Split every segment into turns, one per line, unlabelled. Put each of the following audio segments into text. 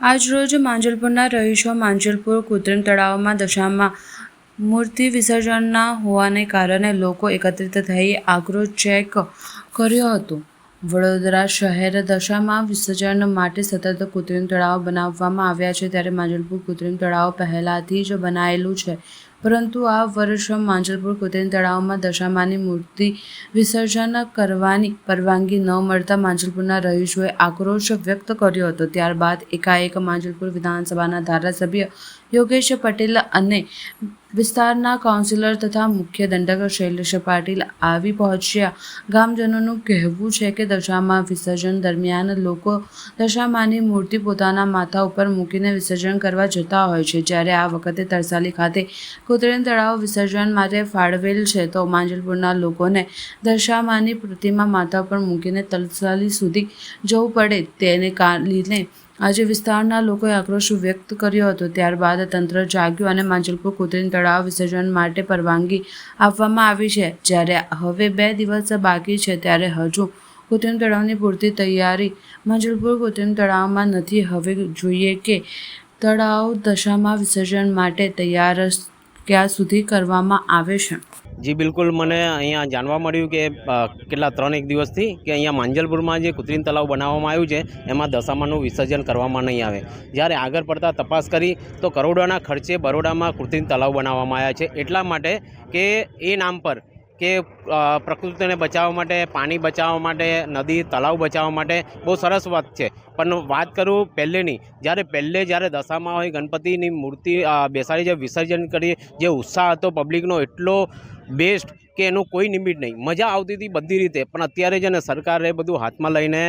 આજરોજ માંજલપુરના રહીશો માંજલપુર કૃત્રિમ તળાવમાં દશામાં મૂર્તિ વિસર્જનના હોવાને કારણે લોકો એકત્રિત થઈ આગ્રો ચેક કર્યો હતો. વડોદરા શહેર દશામાં વિસર્જન માટે સતત કૃત્રિમ તળાવ બનાવવામાં આવ્યા છે. ત્યારે માંજલપુર કૃત્રિમ તળાવ પહેલાંથી જ બનાવેલું છે. પરંતુ આ વર્ષ માંજલપુર કૃત્રિમ તળાવમાં દશામાની મૂર્તિ વિસર્જન કરવાની પરવાનગી ન મળતા માંજલપુરના રહીશોએ આક્રોશ વ્યક્ત કર્યો હતો. ત્યારબાદ એકાએક માંજલપુર વિધાનસભાના ધારાસભ્ય યોગેશ પટેલ અને વિસ્તારના કાઉન્સિલર તથા મુખ્ય દંડક શૈલેષ પાટીલ આવી પહોંચ્યા. ગામજનોનું કહેવું છે કે દશામાં વિસર્જન દરમિયાન લોકો દશામાની મૂર્તિ પોતાના માથા ઉપર મૂકીને વિસર્જન કરવા જતા હોય છે. જ્યારે આ વખતે તરસાલી ખાતે કુતરેન તળાવ વિસર્જન માટે ફાળવેલ છે, તો માંજલપુરના લોકોને દશામાની પ્રતિમા માથા પર મૂકીને તરસાલી સુધી જવું પડે તેને કા લીધે આજે વિસ્તારના લોકોએ આક્રોશ વ્યક્ત કર્યો હતો. ત્યારબાદ તંત્ર જાગ્યું અને માંજલપુર કૃત્રિમ તળાવ વિસર્જન માટે પરવાનગી આપવામાં આવી છે. જ્યારે હવે બે દિવસ બાકી છે, ત્યારે હજુ કૃત્રિમ તળાવની પૂરતી તૈયારી માંજલપુર કૃત્રિમ તળાવમાં નથી. હવે જોઈએ કે તળાવ દશામાં વિસર્જન માટે તૈયાર ક્યાં સુધી કરવામાં આવે છે.
જી, બિલકુલ મને અહીંયા જાણવા મળ્યું કે કેટલા ત્રણ એક દિવસથી કે અહીંયા માંજલપુરમાં જે કૃત્રિમ તલાવ બનાવવામાં આવ્યું છે, એમાં દશામાનું વિસર્જન કરવામાં નહીં આવે. જ્યારે આગળ પડતા તપાસ કરી, તો કરોડોના ખર્ચે બરોડામાં કૃત્રિમ તલાવ બનાવવામાં આવ્યા છે. એટલા માટે કે એ નામ પર કે પ્રકૃતિને બચાવવા માટે, પાણી બચાવવા માટે, નદી, તળાવ બચાવવા માટે બહુ સરસ વાત છે. પણ વાત કરું પહેલેની. જ્યારે પહેલે જ્યારે દશામાં હોય, ગણપતિની મૂર્તિ બેસાડી, જે વિસર્જન કરી, જે ઉત્સાહ હતો પબ્લિકનો એટલો બેસ્ટ કે એનું કોઈ લિમિટ નહીં. મજા આવતી હતી બધી રીતે, પણ અત્યારે છે ને સરકારે બધું હાથમાં લઈને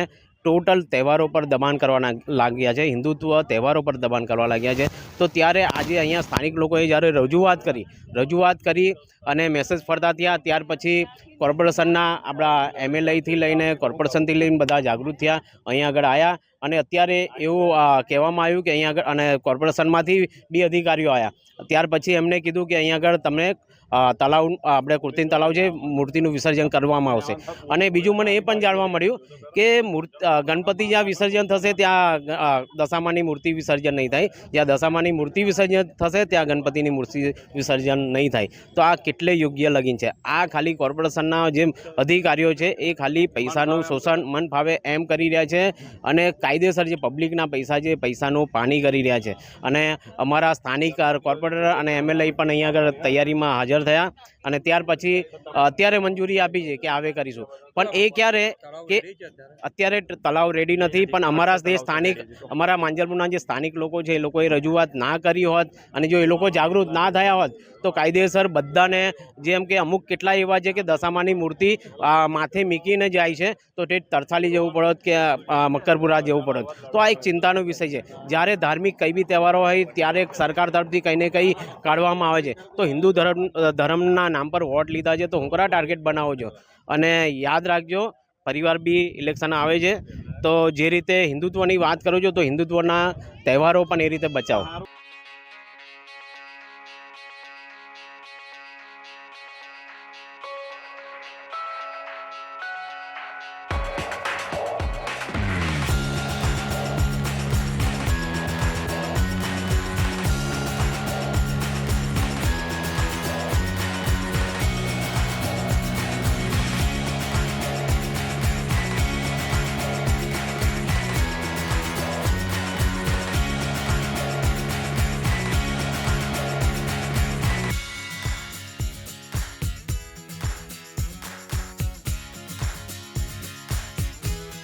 ટોટલ તહેવારો પર દબાણ કરવાના લાગ્યા છે. હિન્દુત્વ તહેવારો પર દબાણ કરવા લાગ્યા છે. તો ત્યારે આજે અહીંયા સ્થાનિક લોકોએ જ્યારે રજૂઆત કરી રજૂઆત કરી અને મેસેજ ફરતા થયા ત્યાર પછી કોર્પોરેશનના આપણા એમએલએથી લઈને કોર્પોરેશનથી લઈને બધા જાગૃત થયા, અહીંયા આગળ આવ્યા અને અત્યારે એવું કહેવામાં આવ્યું કે અહીંયા આગળ, અને કોર્પોરેશનમાંથી બી અધિકારીઓ આવ્યા ત્યાર પછી એમણે કીધું કે અહીંયા આગળ તમને તલાવ, આપણે કૃત્રિમ તલાવ છે, મૂર્તિનું વિસર્જન કરવામાં આવશે. અને બીજું મને એ પણ જાણવા મળ્યું કે મૂર્તિ ગણપતિ જ્યાં વિસર્જન થશે, ત્યાં દશામાની મૂર્તિ વિસર્જન નહીં થાય. જ્યાં દશામાની મૂર્તિ વિસર્જન થશે, ત્યાં ગણપતિની મૂર્તિ વિસર્જન નહીં થાય. તો આ કેટલે યોગ્ય લગીન છે? આ ખાલી કોર્પોરેશનના જે અધિકારીઓ છે, એ ખાલી પૈસાનું શોષણ મન ફાવે એમ કરી રહ્યા છે અને કાયદેસર જે પબ્લિકના પૈસા છે પૈસાનું પાણી કરી રહ્યા છે. અને અમારા સ્થાનિક કોર્પોરેટર અને એમએલએ પણ અહીંયા આગળ તૈયારીમાં હાજર થયા અને ત્યાર પછી અત્યારે મંજૂરી આપી છે કે આવે કરીશું. પણ એ ક્યારે કે અત્યારે તલાવ રેડી નથી, પણ અમારા જે સ્થાનિક, અમારા માંજરપુરના જે સ્થાનિક લોકો છે, એ લોકોએ રજૂઆત ના કરી હોત અને જો એ લોકો જાગૃત ના થયા હોત તો કાયદેસર બધાને જેમ કે અમુક કેટલા એવા છે કે દશામાની મૂર્તિ માથે મીકીને જાય છે, તો તે તરસાલી જવું પડત કે મકરપુરા જવું પડત. તો આ એક ચિંતાનો વિષય છે. જ્યારે ધાર્મિક કંઈ બી તહેવારો હોય, ત્યારે સરકાર તરફથી કંઈ ને કંઈ કાઢવામાં આવે છે. તો હિન્દુ ધર્મ ધર્મના નામ પર વોટ લીધા છે, તો હું કરા ટાર્ગેટ બનાવો છો? અને યાદ રાખજો, પરિવાર બી ઇલેક્શન આવે છે, તો જે રીતે હિન્દુત્વની વાત કરું છો, તો હિન્દુત્વના તહેવારો પણ એ રીતે બચાવો.